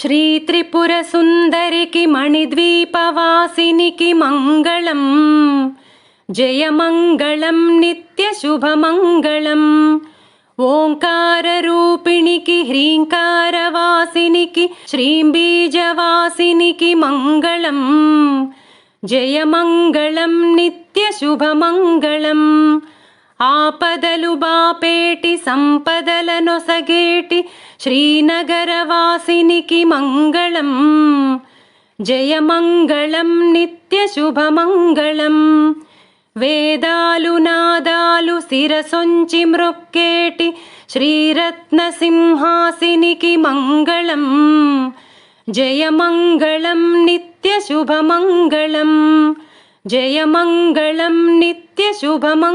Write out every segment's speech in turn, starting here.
श्रीत्रिपुरसुन्दरिकि मणिद्वीपवासिनिकि मङ्गलम् किम जयमङ्गलम् नित्यशुभमङ्गलम्। ओङ्काररूपिणिकि ह्रीङ्कारवासिनिकि ह्रीङ्कारवासिनिक श्री बीजवासिनि किमम् नित्यशुभमङ्गलम्। ఆపదలు బాపేటి సంపదలనొసగేటి శ్రీనగరవాసినికి మంగళం జయమంగళం నిత్యశుభమంగళం వేదాలు నాదాలు శిరసొంచి మృక్కేటి శ్రీరత్నసింహాసినికి మంగళం జయమంగళం నిత్యశుభమంగళం जयमङ्गलं नित्यशुभमङ्गलम्।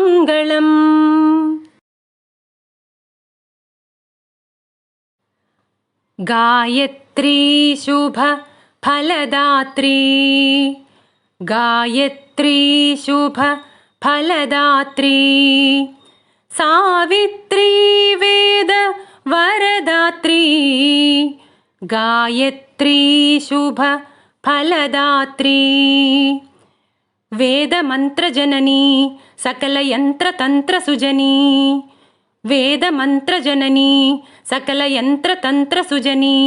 गायत्री शुभ फलदात्री। गायत्री शुभ फलदात्री। सावित्री वेद वरदात्री। गायत्री शुभ फलदात्री। वेदमन्त्रजननी सकलयन्त्रतन्त्रसुजनी। वेदमन्त्रजननी सकलयन्त्रतन्त्रसुजनी।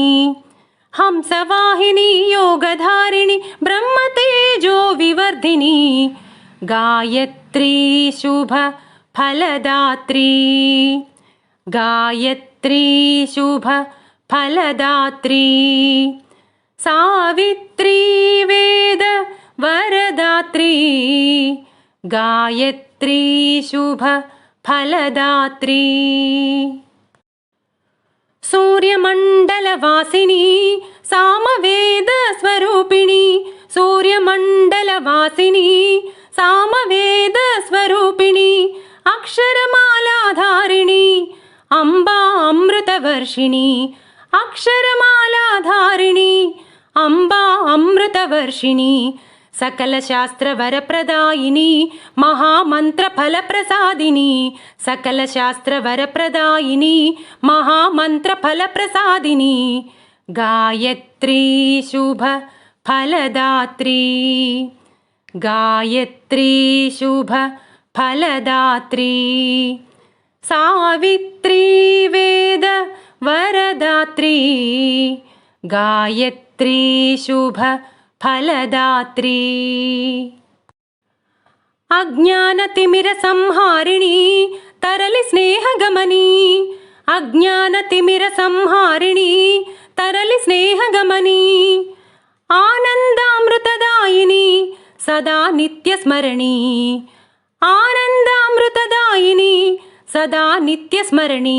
हंसवाहिनी योगधारिणि ब्रह्मतेजो विवर्धिनि। गायत्री शुभ फलदात्री। गायत्री शुभ फलदात्री। सावित्री वेद वरदात्री। गायत्री शुभ फलदात्रीर्यमण्डलवासिनी सामवेदस्वरूपिणि। सामवेदस्वरूपिणि। अक्षरमालाधारिणि। अम्बा अमृतवर्षिणि अक्षरमालाधारिणी। अम्बा अमृतवर्षिणि सकलशास्त्रवरप्रदायिनी महामन्त्रफलप्रसादिनी। सकलशास्त्रवरप्रदायिनी महामन्त्रफलप्रसादिनी। गायत्री शुभ फलदात्री गायत्री शुभ फलदात्री सावित्री वेद वरदात्री गायत्री शुभ फलदात्री। अज्ञानतिमिरसंहारिणी तरलि स्नेहगमनी। अज्ञानतिमिर तरलि स्नेहगमनी। आनन्दामृतदायिनी सदा नित्यस्मरणी। आनन्दामृतदायिनी सदा नित्यस्मरणी।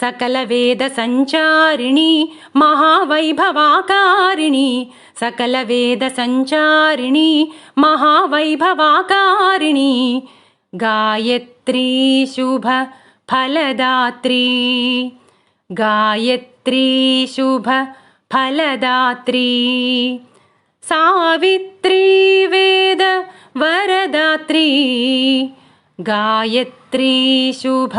सकलवेदसञ्चारिणि महावैभवाकारिणि। सकलवेदसञ्चारिणि महावैभवाकारिणि। गायत्री शुभ फलदात्री गायत्री शुभ फलदात्री सावित्री वेद वरदात्री गायत्री शुभ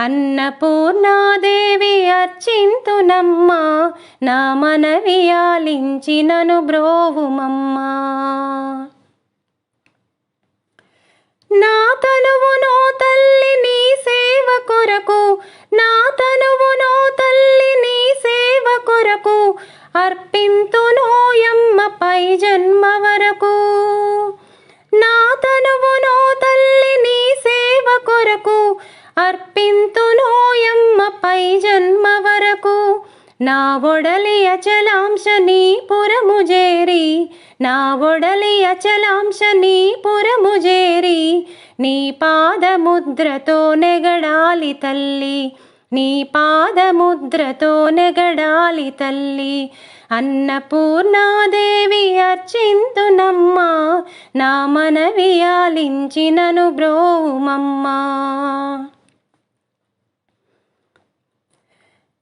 అన్నపూర్ణాదేవి అర్చింతునమ్మా నా మనవి ఆలించినను బ్రోవుమమ్మా. నా తనువునో తల్లి నీ సేవ కొరకు నా తనువునో తల్లి నీ సేవ కొరకు అర్పింతునోయమ్మ పై జన్మ వరకు. నా తనువునో తల్లి నీ సేవ కొరకు అర్పింతునోయమ్మ పై జన్మ వరకు. నా ఒడలి అచలాంశ నీ పురము జేరి. నా ఒడలి అచలాంశ నీ పురము జేరి. నీ పాదముద్రతో నెగడాలి తల్లి. నీ పాదముద్రతో నెగడాలి తల్లి. అన్నపూర్ణాదేవి అర్చింతునమ్మా. నా మనవి ఆలించినను బ్రోవుమమ్మా.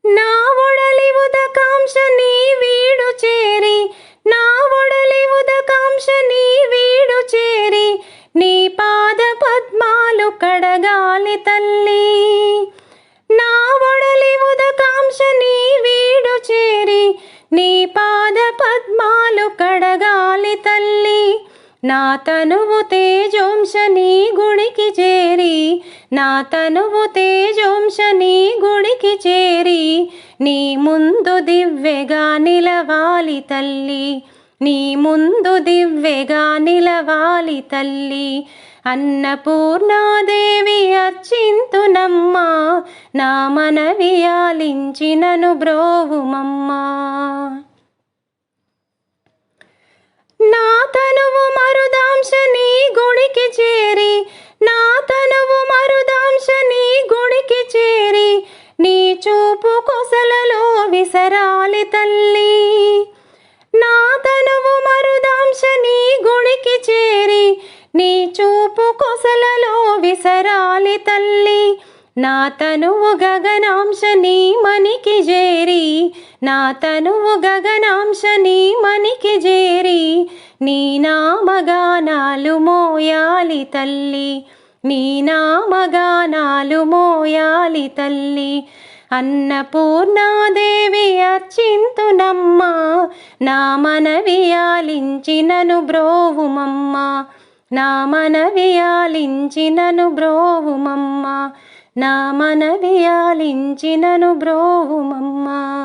నా ఒడలి ఉదకాంశ నీ వీడు చేరి నా ఒడలి ఉదకాంశ నీ వీడు చేరి నీ పాద పద్మాలు కడగాలి తల్లి. నా ఒడలి ఉదకాంశ నీ వీడు చేరి నీ పాద పద్మాలు కడగాలి తల్లి. నా తనువు తేజోంశ నీ గుడికి చేరి నా తనువు తేజోంశ నీ గుడికి చేరి నీ ముందు దివ్యగా నిలవాలి తల్లి నీ ముందు దివ్యగా నిలవాలి తల్లి. అన్నపూర్ణాదేవి అర్చింతునమ్మా నా మనవి ఆలించినను బ్రోవుమమ్మా. నా తనువు మరుదాంశ నీ గుడికి చేరి నా తనువు మరుదాంశ నీ గుడికి చేరి నీ చూపు కొసలలో విసరాలి తల్లి. నా తనువు మరుదాంశ నీ గుడికి చేరి నీ చూపు కొసలలో విసరాలి తల్లి. నా తనువు గగనాంశ నీ మనికి నా తనువు గగనాంశ నీ మనికి చేరి నీ నామగానాలు మోయాలి తల్లి నీ నామగానాలు మోయాలి తల్లి. అన్నపూర్ణాదేవి అర్చింతునమ్మ నా మనవి బ్రోవుమమ్మ బ్రోవుమమ్మా నా మనవి బ్రోవుమమ్మ బ్రోవుమమ్మా. నా మనవి ఆలించినను బ్రోవుమమ్మా.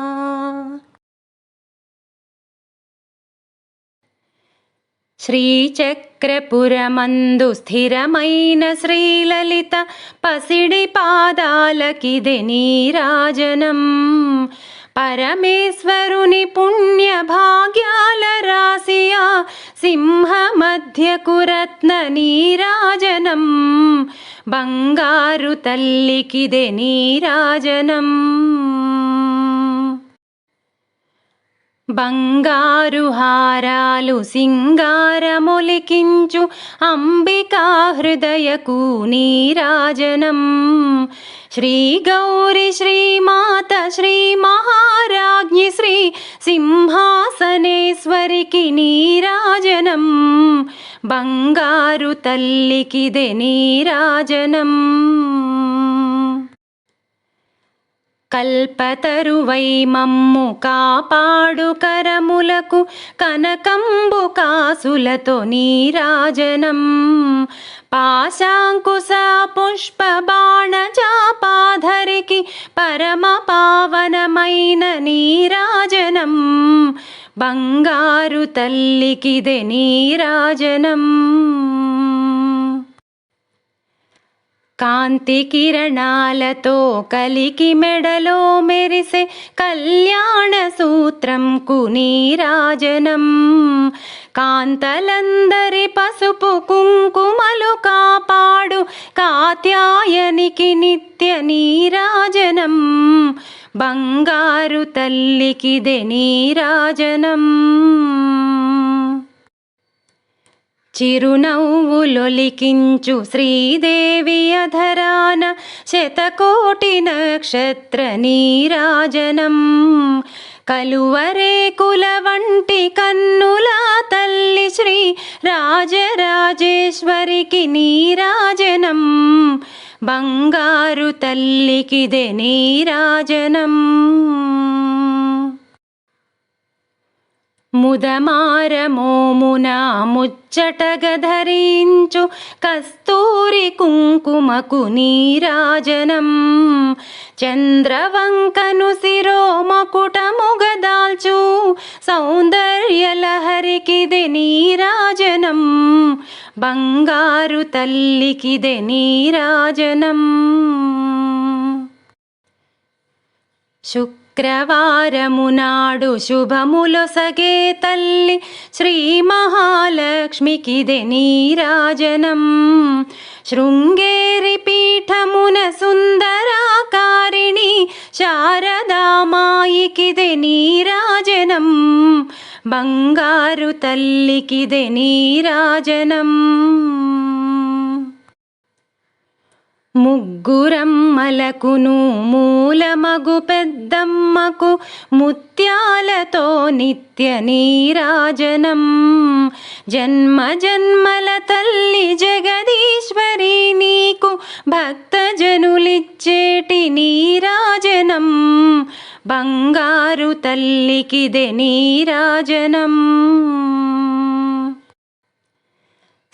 శ్రీచక్రపురమందు స్థిరమైన శ్రీలలిత పసిడి పాదాలకిది నీరాజనం పరమేశ్వరుని పుణ్య భాగ్యాల రాశియా సింహ మధ్యకు రత్న నీరాజనం బంగారు తల్లికిదే నీరాజనం బంగారు హారాలు సింగారములికించు అంబికా హృదయకు నీరాజనం శ్రీ గౌరి శ్రీమాత శ్రీ మహారాజ్ఞి శ్రీ సింహాసనేశ్వరికి నీరాజనం బంగారు తల్లికిదే నీరాజనం కల్పతరువై మమ్ము కాపాడు కరములకు కనకంబు కాసులతో నీరాజనం. పాశాంకుశ పుష్ప బాణ చాపాధరికి పరమ పావనమైన నీరాజనం. బంగారు తల్లికిదే నీరాజనం. కాంతి కిరణాలతో కలికి మెడలో మెరిసే కళ్యాణ సూత్రం కునీరాజనం. కాంతలందరి పసుపు కుంకుమలు కాపాడు కాత్యాయనికి నిత్య నీరాజనం. బంగారు తల్లికిదే నీరాజనం. చిరునవ్వులొలికించు శ్రీదేవి అధరాన శతకోటి నక్షత్ర నీరాజనం. కలువరేకుల వంటి కన్నుల తల్లి శ్రీ రాజరాజేశ్వరికి నీరాజనం. బంగారు తల్లికిదే నీరాజనం. ముదమారమోమున ముచ్చటగ ధరించు కస్తూరి కుంకుమకు నీరాజనం. చంద్రవంకను శిరోమకుటముగదాల్చు సౌందర్యలహరికిది నీరాజనం. బంగారు తల్లికిది నీరాజనం. శుక్ నాడు శుభములొసగే తల్లి శ్రీ మహాలక్ష్మికిదే నీరాజనం శృంగేరి పీఠమున సుందరాకారిణి శారదామాయికిదే నీరాజనం బంగారు తల్లికిదే నీరాజనం ముగ్గురమ్మలకును మూలమగు పెద్దమ్మకు ముత్యాలతో నిత్య నీరాజనం. జన్మ జన్మల తల్లి జగదీశ్వరి నీకు భక్తజనులిచ్చేటి నీరాజనం. బంగారు తల్లికిదే నీరాజనం.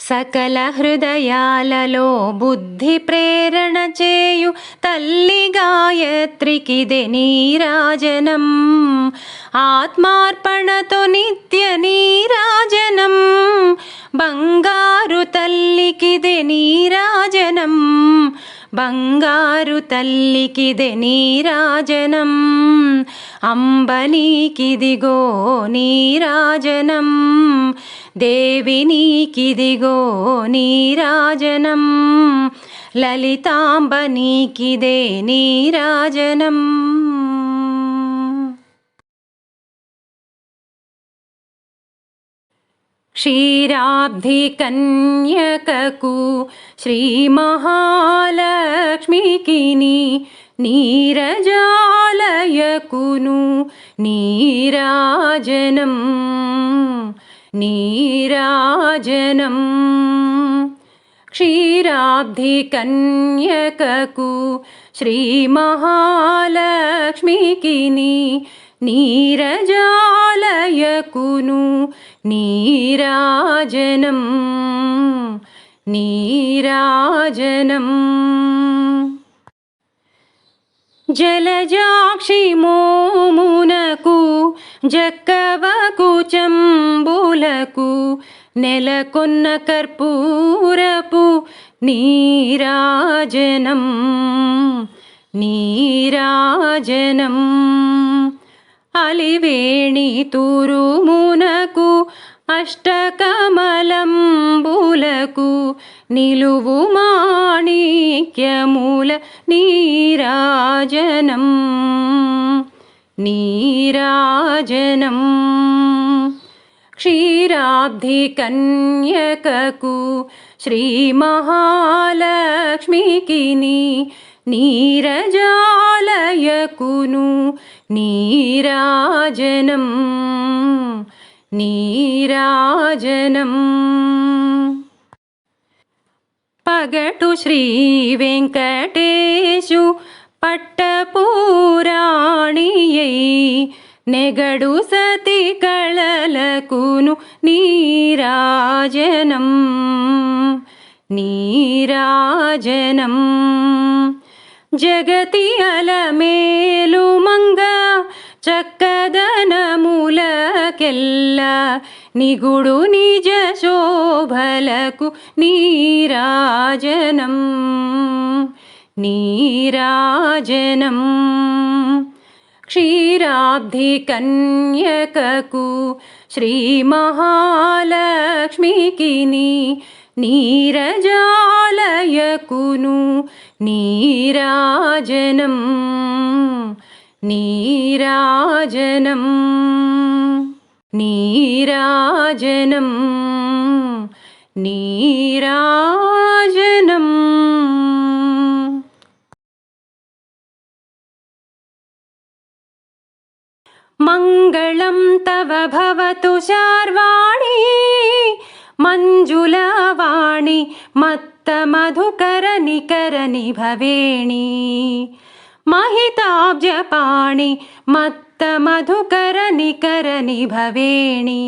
సకల హృదయాలలో బుద్ధి ప్రేరణ చేయు తల్లి గాయత్రికిదే నీరాజనం ఆత్మార్పణతో నిత్య నీరాజనం బంగారు తల్లికిదే నీరాజనం బంగారు తల్లికిదే నీరాజనం అంబనీకిదిగో నీరాజనం దేవి నీకిదిగో నీరాజనం లలితాంబ నీకిదే నీరాజనం क्षीराब्धिकन्यककुश्रीमहालक्ष्मी किनी नीरजालय कुनुराजनम् नीराजनम्। क्षीराब्धिकन्यककुश्रीमहालक्ष्मी किनी నీరజాలయకును నీరాజనం నీరాజనం. జలజాక్షి మోమునకు జక్కవకు చంబులకు నెలకొన్న కర్పూరపు నీరాజనం నీరాజనం. అలివేణి తురుమునకు అష్టకమలంబులకు నిలువు మాణిక్యమూల నీరాజనం నీరాజనం క్షీరాబ్ధి కన్యకకు శ్రీ మహాలక్ష్మికి నీరజాలయకును నీరాజనం నీరాజనం పగటు శ్రీ వెంకటేశు పట్టపూరాణియై నెగడు సతి కళలకును నీరాజనం నీరాజనం जगति अलमेलु मङ्ग चकधनमूलकेल्ल निगुडुनिजशोभलकु नीराजनम् नीराजनम्। क्षीराब्धिकन्यककु श्रीमहालक्ष्मीकिनी നീരജാലയകുനു നീരാജനം നീരാജനം നീരാജനം നീരാജനം. മംഗളം തവ ഭവതു ശാർവാ मञ्जुलावाणि मत्त भवेणि महिताब्जपाणि मत्त भवेणि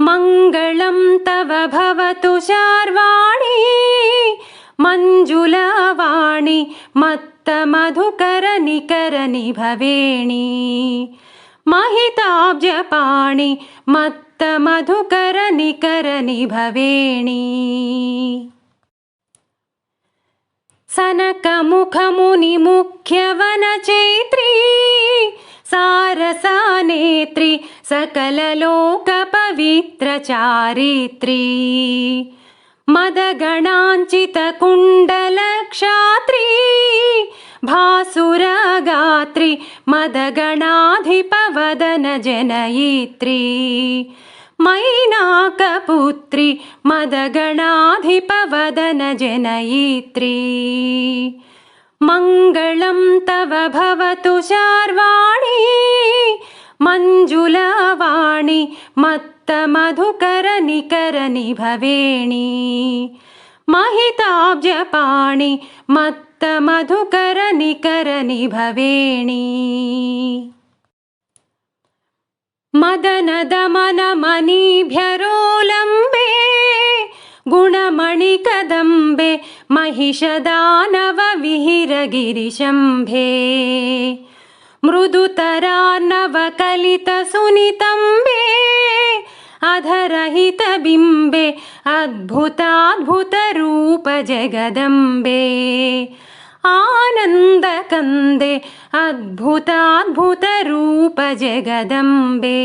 मङ्गलं तव भवतु शार्वाणी मञ्जुलावाणि मत्त मधुकरनिकरनि भवेणि महिताब्जपाणि मधुकरनि करनि सनकमुखमुनिमुख्यवनचैत्री सारसानेत्री सकललोकपवित्रचारित्री मदगणाञ्चितकुण्डलक्षात्री भासुरगात्री मदगणाधिपवदनजनयित्री। मैनाकपुत्री मदगणाधिपवदनजनयित्री। मङ्गलं तव भवतु शार्वाणी मञ्जुलवाणी मत्तमधुकरनिकरनि भवेणि महिताब्जपाणि मत्तमधुकरनिकरनि भवेणि मदनदमनमनीभ्यरोलम्बे गुणमणिकदम्बे महिषदानवविहिरगिरिशम्भे। मृदुतरार्णवकलितसुनितम्बे अधरहितबिम्बे अद्भुताद्भुतरूपजगदम्बे। आनन्दकन्दे अद्भुताद्भुतरूपजगदम्बे।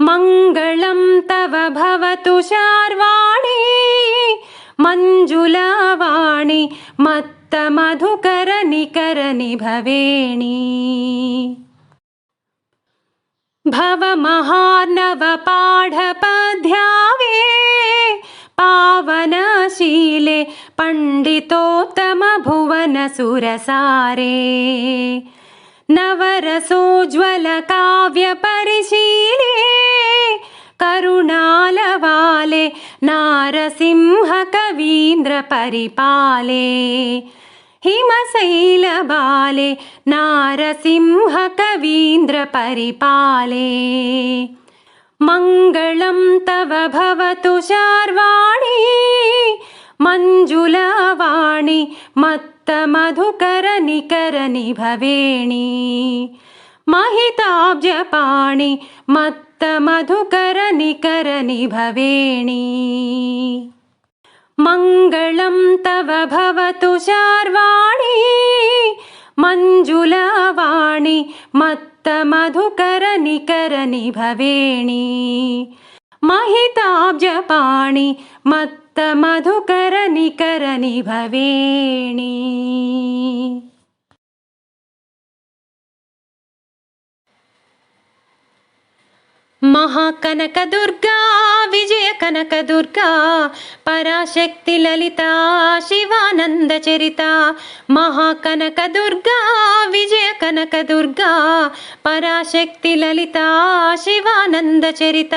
मङ्गलं तव भवतु शार्वाणी मञ्जुलवाणि मत्तमधुकरनिकरनिभवेणी। भवमहार्णवपाढपध्यावे पावनशीले पण्डितोत्तमभुवनसुरसारे नवरसोज्ज्वलकाव्यपरिशीले करुणालवाले नारसिंहकवीन्द्रपरिपाले हिमशैलबाले नारसिंहकवीन्द्रपरिपाले। मङ्गलं तव भवतु शार्वाणी मञ्जुलवाणि मत्तमधुकरनिकरनिभवेणी महिताब्जपाणि मत्तमधुकरनिकरनिभवेणी मङ्गलं तव भवतु शार्वाणी। मञ्जुलवाणि मत्तमधुकरनिकरनिभवेणी महिताब्जपाणि మధుకర నికర నిభవేణి మహాకనకదుర్గా విజయ కనకదుర్గా పరాశక్తి లలిత శివానంద చరిత మహాకనకదుర్గా విజయ కనకదుర్గా పరాశక్తి లలిత శివానంద చరిత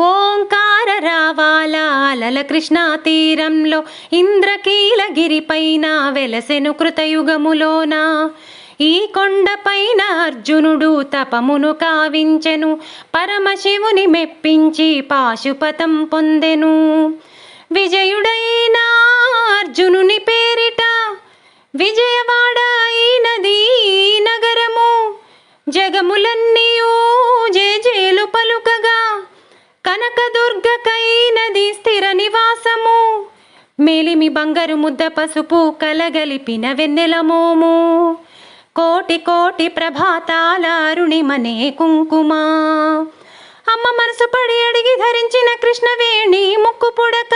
ఓంకార రావాల అలల కృష్ణా తీరంలో ఇంద్రకీలగిరిపైన వెలసెను కృతయుగములోన. ఈ కొండపైన అర్జునుడు తపమును కావించెను పరమశివుని మెప్పించి పాశుపతం పొందెను. విజయుడైన అర్జునుని పేరిట విజయవాడ అయినది నగరము. జగములన్నీ కనకదుర్గకైనది స్థిర నివాసము. మేలిమి బంగారు ముద్ద పసుపు కలగలిపిన వెన్నెలమోము కోటి కోటి ప్రభాతాల అరుణిమనే కుంకుమ. అమ్మ మనసు పడి అడిగి ధరించిన కృష్ణవేణి ముక్కు పుడక.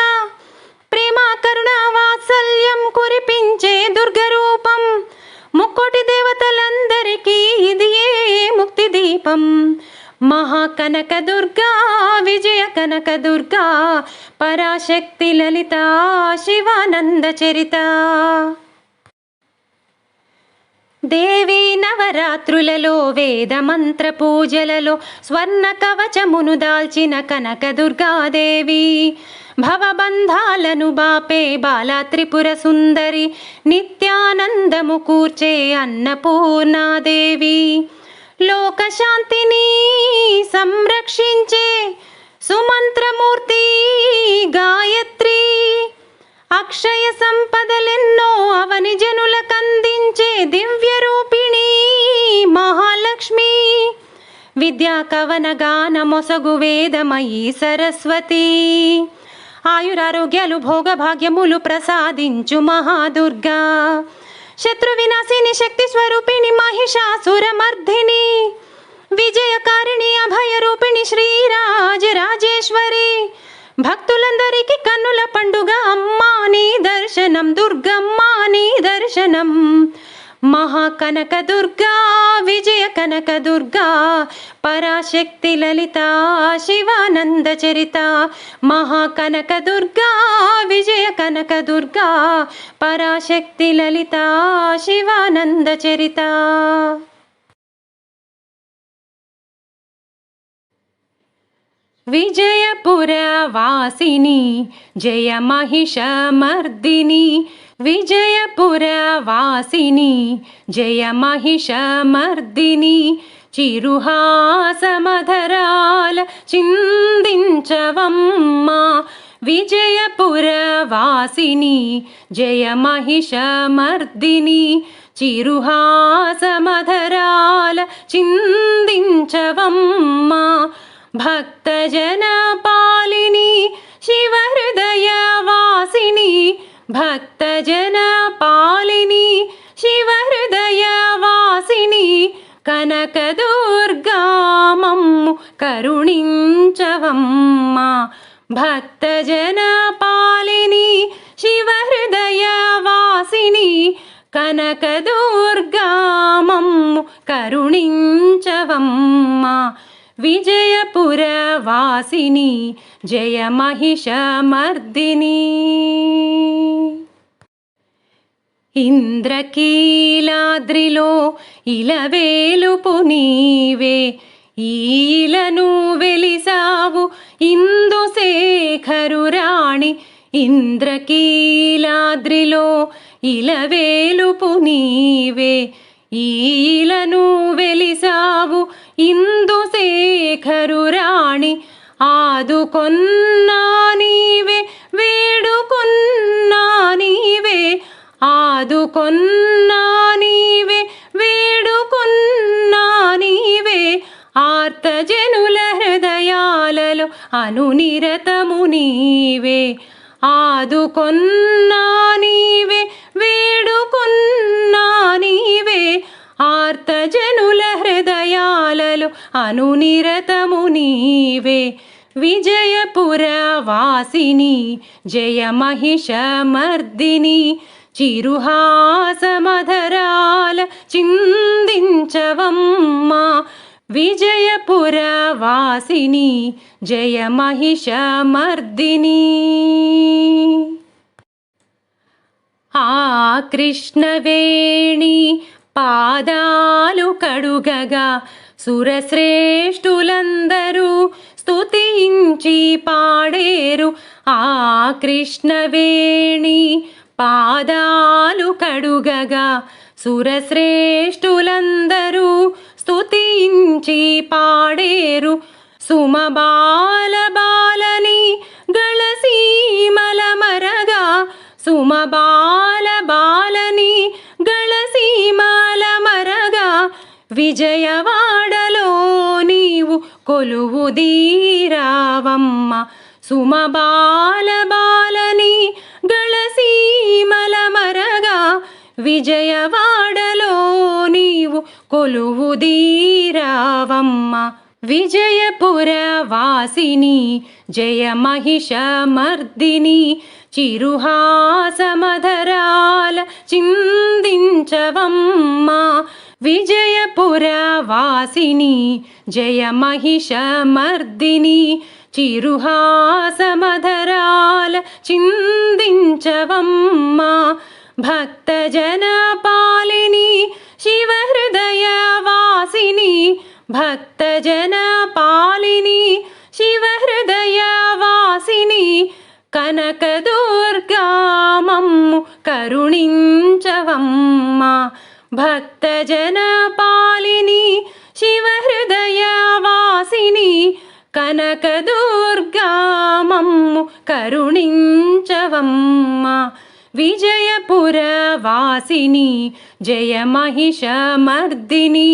ప్రేమ కరుణ వాత్సల్యం కురిపించే దుర్గరూపం. ముక్కోటి దేవతలందరికీ ఇది ఏ ముక్తి దీపం? మహాకనక దుర్గా విజయ కనక దుర్గా పరాశక్తి లలిత శివానంద చరిత. దేవి నవరాత్రులలో వేద మంత్ర పూజలలో స్వర్ణ కవచమును దాల్చిన కనక దుర్గాదేవి భవబంధాలను బాపే బాలా త్రిపుర సుందరి నిత్యానందము కూర్చే అన్నపూర్ణాదేవి. లోకశాంతిని సంరక్షించే సుమంత్రమూర్తి గాయత్రి. అక్షయ సంపదలెన్నో అవని జనులకందించే దివ్య రూపిణి మహాలక్ష్మి. విద్యా కవన గాన మొసగు వేదమయీ సరస్వతి. ఆయురారోగ్యాలు భోగ భాగ్యములు ప్రసాదించు మహాదుర్గా. శత్రు వినాశిని శక్తి స్వరూపిణి మహిషాసురమర్ధిని. విజయకారిణి అభయ రూపిణి శ్రీరాజరాజేశ్వరి. భక్తులందరికీ కన్నుల పండుగ అమ్మా నీ దర్శనం దుర్గమ్మా నీ దర్శనం. మహాకనక దుర్గా విజయ కనక దుర్గా పరాశక్తి లలిత శివానంద చరిత. మహాకనక దుర్గా విజయ కనక దుర్గా పరాశక్తి లలిత శివానంద చరిత. విజయపురవాసిని జయ మహిషమర్దిని విజయపురవాసిని జయ మహిషమర్దిని చిరుహాసమధరాల చిందించవమ్మా. విజయపురవాసిని జయ మహిషమర్దిని చిరుహాసమధరాల చిందించవమ్మా. भक्तजनपालिनी शिवहृदयवासिनी। भक्तजनपालिनी शिवहृदयवासिनी। वासिनी कनकदुर्गामं करुणिं भक्तजनपालिनी शिवहृदयवासिनी। वासिनी कनकदुर्गामं करुणि భక్తజన వాసిని కనకదుర్గామమ్ము కరుణించవమ్మా విజయపురవాసిని జయ మహిషమర్దిని ఇంద్రకీలాద్రిలో ఇలవేలుపు నీవే ఈలను వెలిసావు ఇందుశేఖరు రాణి. ఇంద్రకీలాద్రిలో ఇలవేలుపు నీవే ఈలను వెలిసావు ఇందుశేఖరు రాణి ఆదుకొన్నా నీవే వేడుకొన్నా నీవే ఆదుకొన్నా నీవే వేడుకొన్నా నీవే ఆర్తజనుల హృదయాలలో అనునిరతము నీవే ఆదుకొన్నా నీవే వేడుకొన్నా నీవే ఆర్తజనుల హృదయాలలో అనునిరతము నీవే. విజయపురవాసిని జయ మహిష మర్దిని చిరుహాసమధరాల చిందించవమ్మా. విజయపురవాసిని జయ మహిష మర్దిని. ఆ కృష్ణవేణి పాదాలు కడుగగా సురశ్రేష్ఠులందరూ స్తుతించి పాడేరు ఆ కృష్ణవేణి. పాదాలు కడుగగా సురశ్రేష్ఠులందరూ స్తుతించి పాడేరు సుమబాల బాలని గళసీమల మరగా సుమబాల బాలని గళసీమాల మరగా విజయవాడలో నీవు కొలువు దీరావమ్మ. సుమబాల బాలని గళసీమల మరగా విజయవాడలో నీవు కొలువు विजयपुरवासिनी जय महिषमर्दिनी चिरुहासमधराल चिन्दिवं मा विजयपुरवासिनि जय महिषमर्दिनि चिरुहासमधराल् चिन्दि भक्तजनपालिनी शिवहृदयवासिनी भक्तजनपालिनि शिवहृदयावासिनि कनकदुर्गामं करुणिं च अंमा भक्तजनपालिनि शिवहृदया वासिनि कनकदुर्गामं करुणि विजयपुरवासिनि जय महिषमर्दिनि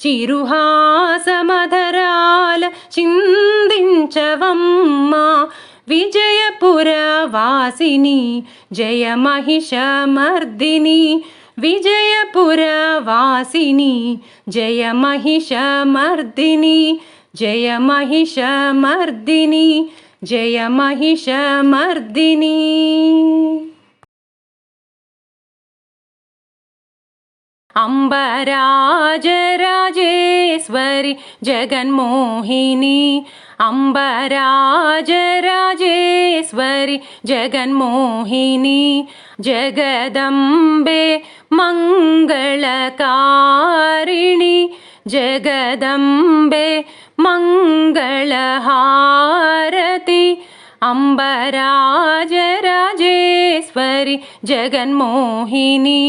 చిరుహాసమధరాల చిందించవమ్మ విజయపురవాసిని జయ మహిషమర్దిని విజయపురవాసిని జయ మహిషమర్దిని జయ మహిషమర్దిని జయ మహిషమర్దిని अम्बराजराजेश्वरि जगन्मोहिनी अम्बराजराजेश्वरि जगन्मोहिनी जगदम्बे मङ्गलकारिणि जगदम्बे मङ्गलहारति अम्बराजराजेश्वरि जगन्मोहिनी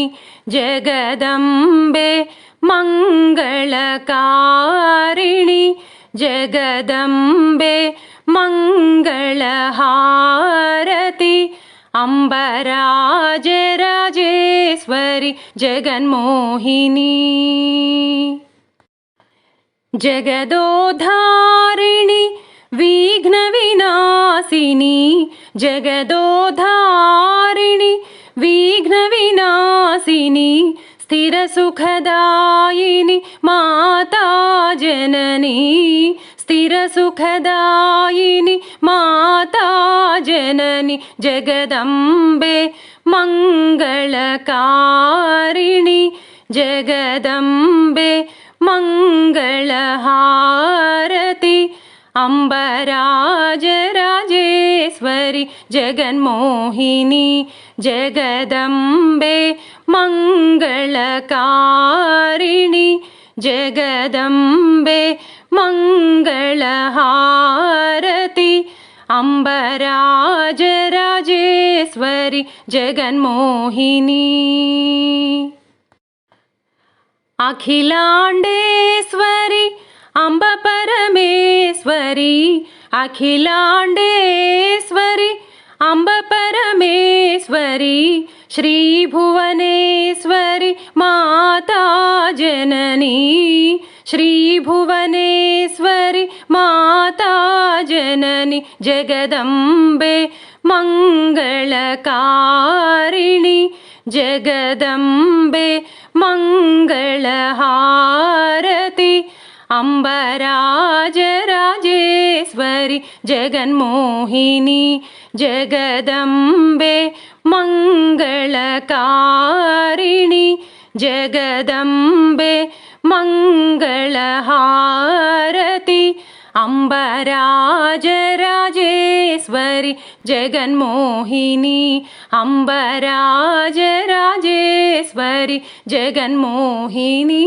जगदम्बे मङ्गलकारिणि। जगदम्बे मङ्गळहारति अम्बराजराजेश्वरि जगन्मोहिनी। जगदोधारिणि विघ्नविनाशिनी। जगदोधारिणि वि विनाशिनि स्थिरसुखदायिनि माता जननी। स्थिरसुखदायिनि माता जननि जगदम्बे मङ्गलकारिणि जगदम्बे मङ्गलहारति अम्बराजराजेश्वरि जगन्मोहिनी। ജഗദംബെ മംഗളകാരിണി. ജഗദംബെ മംഗളഹാരതി. അംബരാജരാജേശ്വരി ജഗന്മോഹിനി. അഖിലാണ്ടേശ്വരി അംബ പരമേശ്വരി അഖിലാണ്ടേശ്വരി അംബ പരമേ भुवनेश्वरी श्रीभुवनेश्वरी माता जननी श्रीभुवनेश्वरी माता जननी जगदम्बे मङ्गलकारिणि जगदम्बे मङ्गलहारति अम्बराजराजेश्वरि जगन्मोहिनी जगदम्बे मङ्गलकारिणि जगदम्बे मङ्गलहारति अम्बराजराजेश्वरि जगन्मोहिनी अम्बराजराजेश्वरि जगन्मोहिनी